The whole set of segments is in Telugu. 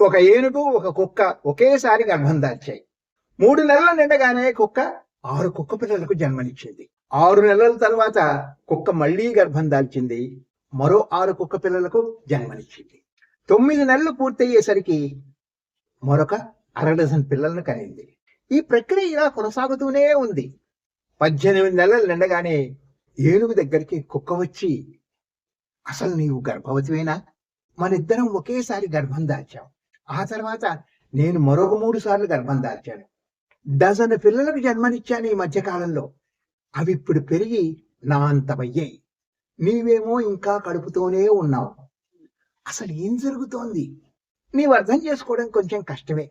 ఒక ఏనుగు ఒక కుక్క ఒకేసారి గర్భం దాల్చాయి మూడు నెలల నిండగానే కుక్క ఆరు కుక్క పిల్లలకు జన్మనిచ్చింది. ఆరు నెలల తర్వాత కుక్క మళ్ళీ గర్భం దాల్చింది మరో ఆరు కుక్క పిల్లలకు జన్మనిచ్చింది. తొమ్మిది నెలలు పూర్తయ్యేసరికి మరొక అర డజన్ పిల్లలను కనింది. ఈ ప్రక్రియ ఇలా కొనసాగుతూనే ఉంది. పద్దెనిమిది నెలలు నిండగానే ఏనుగు దగ్గరికి కుక్క వచ్చి అసలు నీవు గర్భవతివేనా? మనిద్దరం ఒకేసారి గర్భం దాల్చాం ఆ తర్వాత నేను మరొక మూడు సార్లు గర్భం దాల్చాను. డజన్ పిల్లలకు జన్మనిచ్చాను ఈ మధ్యకాలంలో అవి ఇప్పుడు పెరిగి నా అంతమయ్యాయి నీవేమో ఇంకా కడుపుతోనే ఉన్నావు. అసలు ఏం జరుగుతోంది? నీవు అర్థం చేసుకోవడం కొంచెం కష్టమే.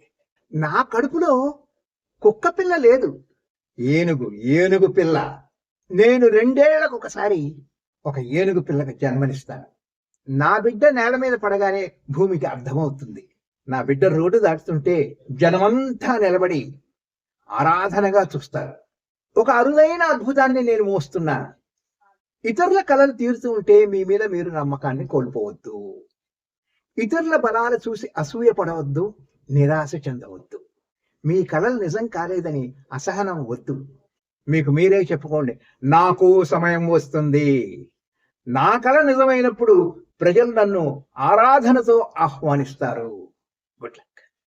నా కడుపులో కుక్క పిల్ల లేదు. ఏనుగు ఏనుగు పిల్ల. నేను రెండేళ్ళకు ఒకసారి ఒక ఏనుగు పిల్లకు జన్మనిస్తాను. నా బిడ్డ నేల మీద పడగానే భూమికి అర్థమవుతుంది. నా బిడ్డ రోడ్డు దాటుతుంటే జనమంతా నిలబడి ఆరాధనగా చూస్తారు. ఒక అరుదైన అద్భుతాన్ని నేను మోస్తున్నా. ఇతరుల కళలు తీరుతూ ఉంటే మీ మీద మీరు నమ్మకాన్ని కోల్పోవద్దు. ఇతరుల బలాలు చూసి అసూయ పడవద్దు నిరాశ చెందవద్దు. మీ కళలు నిజం కాలేదని అసహనం వద్దు. మీకు మీరే చెప్పుకోండి నాకు సమయం వస్తుంది. నా కళ నిజమైనప్పుడు ప్రజలు నన్ను ఆరాధనతో ఆహ్వానిస్తారు. Gut.